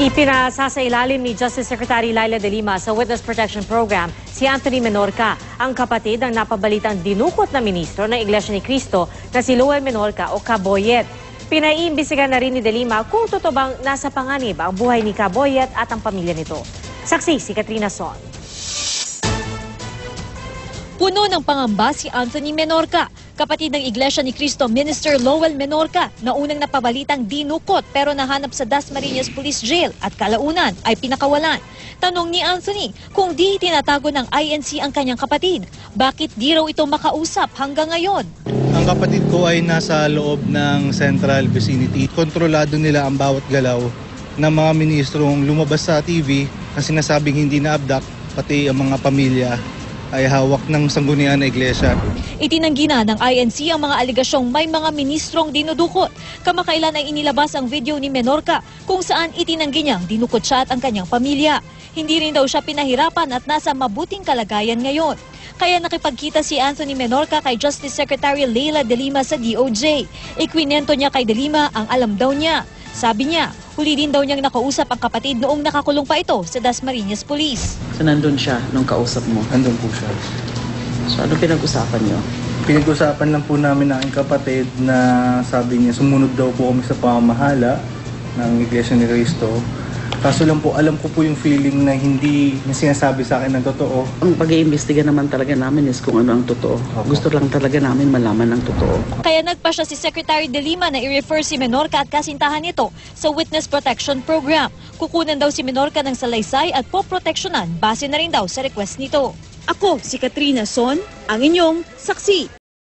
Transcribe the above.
Ipinasasailalim ni Justice Secretary Laila de Lima sa Witness Protection Program si Anthony Menorca, ang kapatid ng napabalitang dinukot na ministro ng Iglesia ni Cristo na si Luel Menorca o Kaboyet. Pinaiimbisigan na rin ni de Lima kung totoo bang nasa panganib ang buhay ni Kaboyet at ang pamilya nito. Saksi si Katrina Son. Puno ng pangamba si Anthony Menorca, kapatid ng Iglesia ni Cristo Minister Lowell Menorca na unang napabalitang dinukot pero nahanap sa Dasmariñas Police Jail at kalaunan ay pinakawalan. Tanong ni Anthony kung di tinatago ng INC ang kanyang kapatid, bakit di raw ito makausap hanggang ngayon? Ang kapatid ko ay nasa loob ng central vicinity. Kontrolado nila ang bawat galaw ng mga ministrong lumabas sa TV na sinasabing hindi na-abduct, pati ang mga pamilya ay hawak ng sanggunian na iglesia. Itinanggi na ng INC ang mga aligasyong may mga ministrong dinudukot. Kamakailan ay inilabas ang video ni Menorca kung saan itinanggi niyang dinukot siya at ang kanyang pamilya. Hindi rin daw siya pinahirapan at nasa mabuting kalagayan ngayon. Kaya nakipagkita si Anthony Menorca kay Justice Secretary Leila De Lima sa DOJ. Ikwinento niya kay De Lima ang alam daw niya. Sabi niya, huli din daw niyang nakausap ang kapatid noong nakakulong pa ito sa Dasmariñas Police. So nandun siya nung kausap mo. Andun po siya. So ano pinag-usapan niyo? Pinag-usapan lang po namin ng aking kapatid na sabi niya sumunod daw po kami sa pamamahala ng Iglesia ni Cristo. Kaso lang po, alam ko po yung feeling na hindi na sinasabi sa akin ng totoo. Ang pag-iimbestiga naman talaga namin is kung ano ang totoo. Opo. Gusto lang talaga namin malaman ang totoo. Kaya nagpa siya si Secretary De Lima na i-refer si Menorca at kasintahan nito sa Witness Protection Program. Kukunan daw si Menorca ng salaysay at poproteksyonan base na rin daw sa request nito. Ako, si Katrina Son, ang inyong saksi.